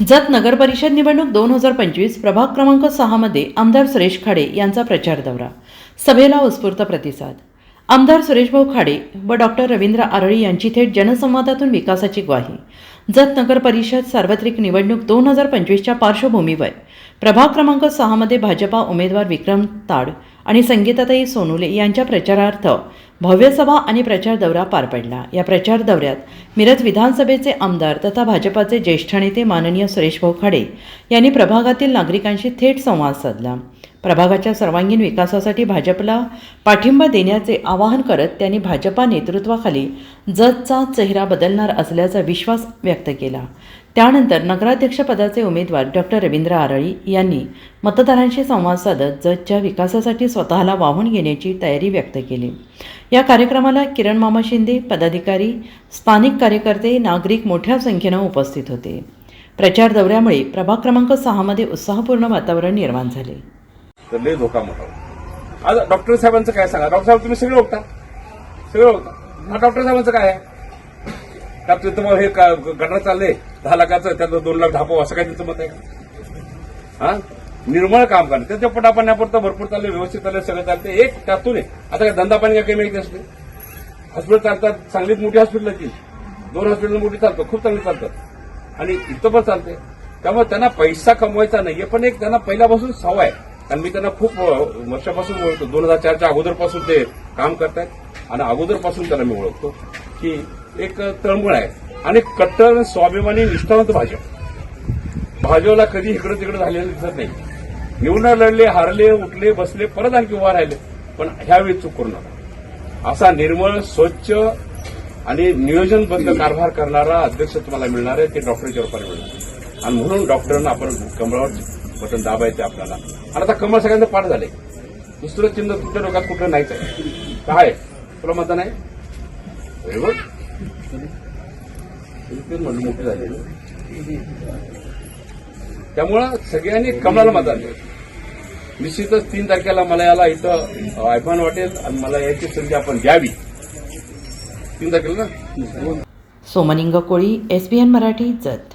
जत नगर परिषद निवडणूक दोन हजार पंचवीस प्रभाग क्रमांक सहामध्ये आमदार सुरेश खाडे यांचा प्रचार दौरा. सभेला उत्स्फूर्त प्रतिसाद. आमदार सुरेशभाऊ खाडे व डॉक्टर रवींद्र आरळी यांची थेट जनसंवादातून विकासाची ग्वाही. जत नगर परिषद सार्वत्रिक निवडणूक दोन हजार पंचवीसच्या पार्श्वभूमीवर प्रभाग क्रमांक सहामध्ये भाजपा उमेदवार विक्रम ताड आणि संगीताताई सोनुले यांच्या प्रचारार्थ भव्य सभा आणि प्रचार दौरा पार पडला. या प्रचार दौऱ्यात मिरज विधानसभेचे आमदार तथा भाजपाचे ज्येष्ठ नेते माननीय सुरेशभाऊ खाडे यांनी प्रभागातील नागरिकांशी थेट संवाद साधला. प्रभागाच्या सर्वांगीण विकासासाठी भाजपला पाठिंबा देण्याचे आवाहन करत त्यांनी भाजपा नेतृत्वाखाली जतचा चेहरा बदलणार असल्याचा विश्वास व्यक्त केला. त्यानंतर नगराध्यक्षपदाचे उमेदवार डॉक्टर रवींद्र आरळी यांनी मतदारांशी संवाद साधत जतच्या विकासासाठी स्वतःला वाहून घेण्याची तयारी व्यक्त केली. या कार्यक्रमाला किरण मामा शिंदे पदाधिकारी स्थानिक कार्यकर्ते नागरिक मोठ्या संख्येनं उपस्थित होते. प्रचार दौऱ्यामुळे प्रभाग क्रमांक सहामध्ये उत्साहपूर्ण वातावरण निर्माण झाले. तर लय धोका मोठा होता. आज डॉक्टर साहेबांचं काय सांगा? डॉक्टर साहेब तुम्ही सगळे ओळखता? सगळे ओळखता? हा डॉक्टर साहेबांचं काय आहे? का तिथं मग हे का- गटार चाललंय? दहा लाखाचं त्यातलं दोन लाख ढापव असं काय तिथं मत आहे का? हा? निर्मळ काम करणं. त्याच्या पटापण्यापुरतं भरपूर चाललंय व्यवस्थित चाललंय सगळं चालते एक त्यातून आहे आता काय धंदा पाणी काय कमी असते हॉस्पिटल चालतात चांगलीच मोठी हॉस्पिटल ती. दोन हॉस्पिटल मोठी चालतात खूप चांगली चालतात. आणि इथं पण चालते त्यामुळे त्यांना पैसा कमवायचा नाहीये पण एक त्यांना पहिल्यापासून सवय आहे. कारण मी त्यांना खूप वर्षापासून ओळखतो. दोन हजार चारच्या अगोदरपासून ते काम करतायत. आणि अगोदरपासून त्यांना मी ओळखतो की एक तळमळ आहे. आणि कट्टर स्वाभिमानी निष्ठावंत भाजप. भाजपला कधी इकडं तिकडं झालेलं दिसत नाही. निवडून लढले हारले उठले बसले परत आणखी उभा राहिले. पण ह्यावेळी चूक करू नका. असा निर्मळ स्वच्छ आणि नियोजनबद्ध कारभार करणारा अध्यक्ष तुम्हाला मिळणार आहे. ते डॉक्टरच्या रूपाने मिळणार. आणि म्हणून डॉक्टरांना आपण कमळावर बटन दाबायचे आपल्याला. आणि आता कमळ सगळ्यांचं पाठ झाले. दुसरं चिन्ह तुमच्या डोक्यात कुठलं नाहीच आहे. काय? तुला मतदान आहे बरोबर म्हणून मोठे झाले. त्यामुळं सगळ्यांनी कमळाला मतदान द्यावं निश्चितच तीन तारखेला मला याला इथं अभिमान वाटेल आणि मला याची संधी आपण द्यावी. तीन तारखेला ना? Somaning Koli S B N Marathi Jath.